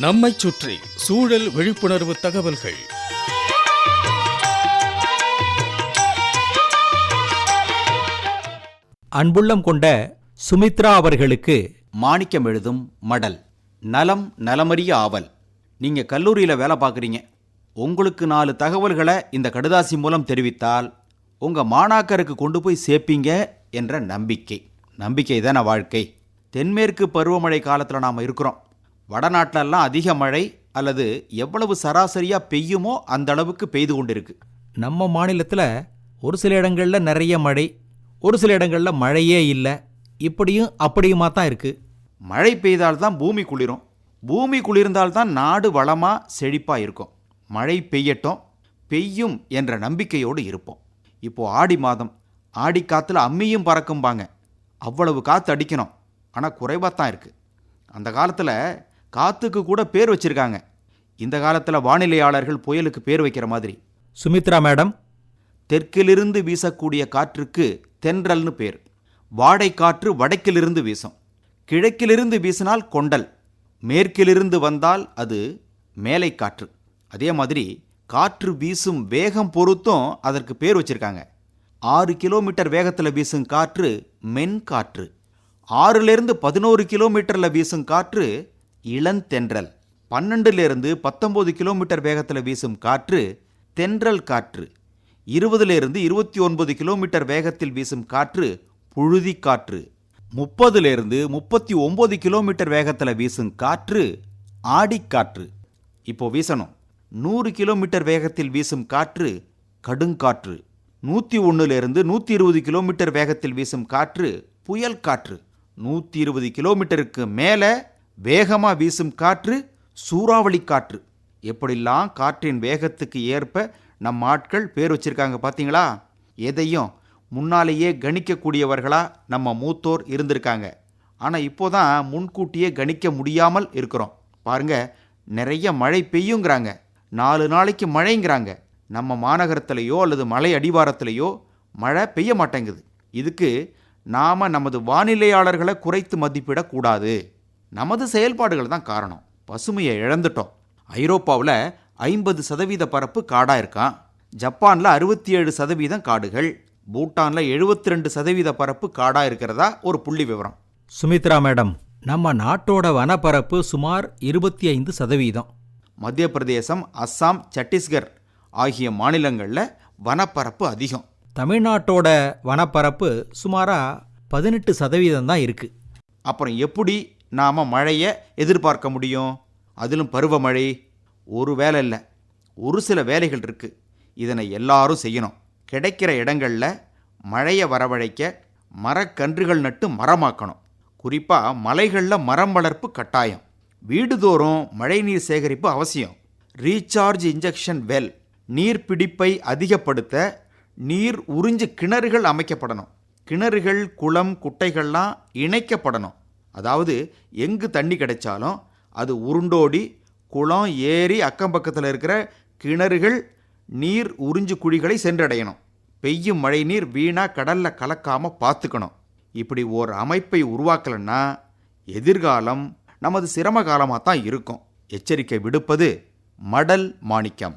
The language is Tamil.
நம்மைச் சுற்றி சூழல் விழிப்புணர்வு தகவல்கள். அன்புள்ளம் கொண்ட சுமித்ரா அவர்களுக்கு மாணிக்கம் எழுதும் மடல். நலம் நலமறிய ஆவல். நீங்க கல்லூரியில வேலை பார்க்குறீங்க. உங்களுக்கு நாலு தகவல்களை இந்த கடுதாசி மூலம் தெரிவித்தால் உங்க மாணாக்கருக்கு கொண்டு போய் சேர்ப்பீங்க என்ற நம்பிக்கை. நம்பிக்கை தானே வாழ்க்கை. தென்மேற்கு பருவமழை காலத்தில் நாம் இருக்கிறோம். வடநாட்டிலெல்லாம் அதிக மழை அல்லது எவ்வளவு சராசரியா பெய்யுமோ அந்த அளவுக்கு பெய்து கொண்டிருக்கு. நம்ம மாநிலத்தில் ஒரு சில இடங்களில் நிறைய மழை ஒரு சில இடங்களில் மழையே இல்லை. இப்படியும் அப்படியுமா தான் இருக்கு. மழை பெய்தால்தான் பூமி குளிரும். பூமி குளிர்ந்தால்தான் நாடு வளமா செழிப்பா இருக்கும். மழை பெய்யட்டும் பெய்யும் என்ற நம்பிக்கையோடு இருப்போம். இப்போ ஆடி மாதம் ஆடி காத்துல அம்மியும் பறக்கும்பாங்க. அவ்வளவு காத்து அடிக்கணும். ஆனால் குறைவாக தான் இருக்கு. அந்த காலத்தில் காத்துக்கு கூட பேர் வச்சிருக்காங்க. இந்த காலத்தில் வானிலையாளர்கள் புயலுக்கு பேர் வைக்கிற மாதிரி. சுமித்ரா மேடம். தெற்கிலிருந்து வீசக்கூடிய காற்றுக்கு தென்றல்னு பேர். வாடை காற்று வடக்கிலிருந்து வீசும். கிழக்கிலிருந்து வீசினால் கொண்டல். மேற்கிலிருந்து வந்தால் அது மேலை காற்று அதே மாதிரி காற்று வீசும் வேகம் பொறுத்தும் அதற்கு பேர் வச்சிருக்காங்க. ஆறு கிலோமீட்டர் வேகத்தில் வீசும் காற்று மென் காற்று ஆறிலிருந்து பதினோரு கிலோமீட்டரில் வீசும் காற்று இளந்தென்றல். பன்னெண்டுலேருந்து பத்தொம்போது கிலோமீட்டர் வேகத்தில் வீசும் காற்று தென்றல் காற்று. இருபதுலேருந்து இருபத்தி ஒன்பது கிலோமீட்டர் வேகத்தில் வீசும் காற்று புழுதி காற்று. முப்பதுலேருந்து முப்பத்தி ஒம்பது கிலோமீட்டர் வேகத்தில் வீசும் காற்று ஆடிக்காற்று இப்போ வீசணும். நூறு கிலோமீட்டர் வேகத்தில் வீசும் காற்று கடுங்காற்று நூற்றி ஒன்றுலேருந்து நூற்றி இருபது கிலோமீட்டர் வேகத்தில் வீசும் காற்று புயல் காற்று. நூற்றி இருபது கிலோமீட்டருக்கு மேலே வேகமாக வீசும் காற்று சூறாவளி காற்று. எப்படிலாம் காற்றின் வேகத்துக்கு ஏற்ப நம் ஆட்கள் பேர் வச்சிருக்காங்க பார்த்தீங்களா எதையும் முன்னாலேயே கணிக்கக்கூடியவர்களாக நம்ம மூத்தோர் இருந்திருக்காங்க. ஆனால் இப்போ தான் முன்கூட்டியே கணிக்க முடியாமல் இருக்கிறோம். பாருங்க நிறைய மழை பெய்யுங்கிறாங்க. நாலு நாளைக்கு மழைங்கிறாங்க. நம்ம மாநகரத்திலேயோ அல்லது மலை அடிவாரத்திலேயோ மழை பெய்ய மாட்டேங்குது. இதுக்கு நாம் நமது வானிலையாளர்களை குறைத்து மதிப்பிடக்கூடாது. நமது செயல்பாடுகள் தான் காரணம். பசுமையை இழந்துட்டோம். ஐரோப்பாவில் ஐம்பது சதவீத பரப்பு காடா இருக்கான் ஜப்பானில் அறுபத்தி ஏழு சதவீதம் காடுகள். பூட்டானில் எழுபத்தி ரெண்டு சதவீத பரப்பு காடா இருக்கிறதா? ஒரு புள்ளி விவரம். சுமித்ரா மேடம் நம்ம நாட்டோட வனப்பரப்பு சுமார் இருபத்தி ஐந்து சதவீதம். மத்திய பிரதேசம் அஸ்ஸாம் சத்தீஸ்கர் ஆகிய மாநிலங்களில் வனப்பரப்பு அதிகம். தமிழ்நாட்டோட வனப்பரப்பு சுமாராக பதினெட்டு சதவீதம் தான் இருக்கு. அப்புறம் எப்படி நாம் மழையை எதிர்பார்க்க முடியும். அதிலும் பருவமழை ஒரு வேலை இல்லை. ஒரு சில வேலைகள் இருக்குது இதனை எல்லாரும் செய்யணும். கிடைக்கிற இடங்களில் மழையை வரவழைக்க மரக்கன்றுகள் நட்டு மரமாக்கணும். குறிப்பாக மலைகளில் மரம் வளர்ப்பு கட்டாயம். வீடுதோறும் மழைநீர் சேகரிப்பு அவசியம். ரீசார்ஜ் இன்ஜெக்ஷன் வெல் நீர் பிடிப்பை அதிகப்படுத்த நீர் உறிஞ்சு கிணறுகள் அமைக்கப்படணும். கிணறுகள் குளம் குட்டைகள்லாம் இணைக்கப்படணும். அதாவது எங்கு தண்ணி கிடைச்சாலும் அது உருண்டோடி குளம் ஏரி அக்கம் பக்கத்தில் இருக்கிற கிணறுகள் நீர் உறிஞ்சு குழிகளை சென்றடையணும். பெய்யும் மழை நீர் வீணாக கடலில் கலக்காமல் பார்த்துக்கணும் இப்படி ஓர் அமைப்பை உருவாக்கலன்னா எதிர்காலம் நமது சிரம காலமாக தான் இருக்கும். எச்சரிக்கை விடுப்பது மடல் மாணிக்கம்.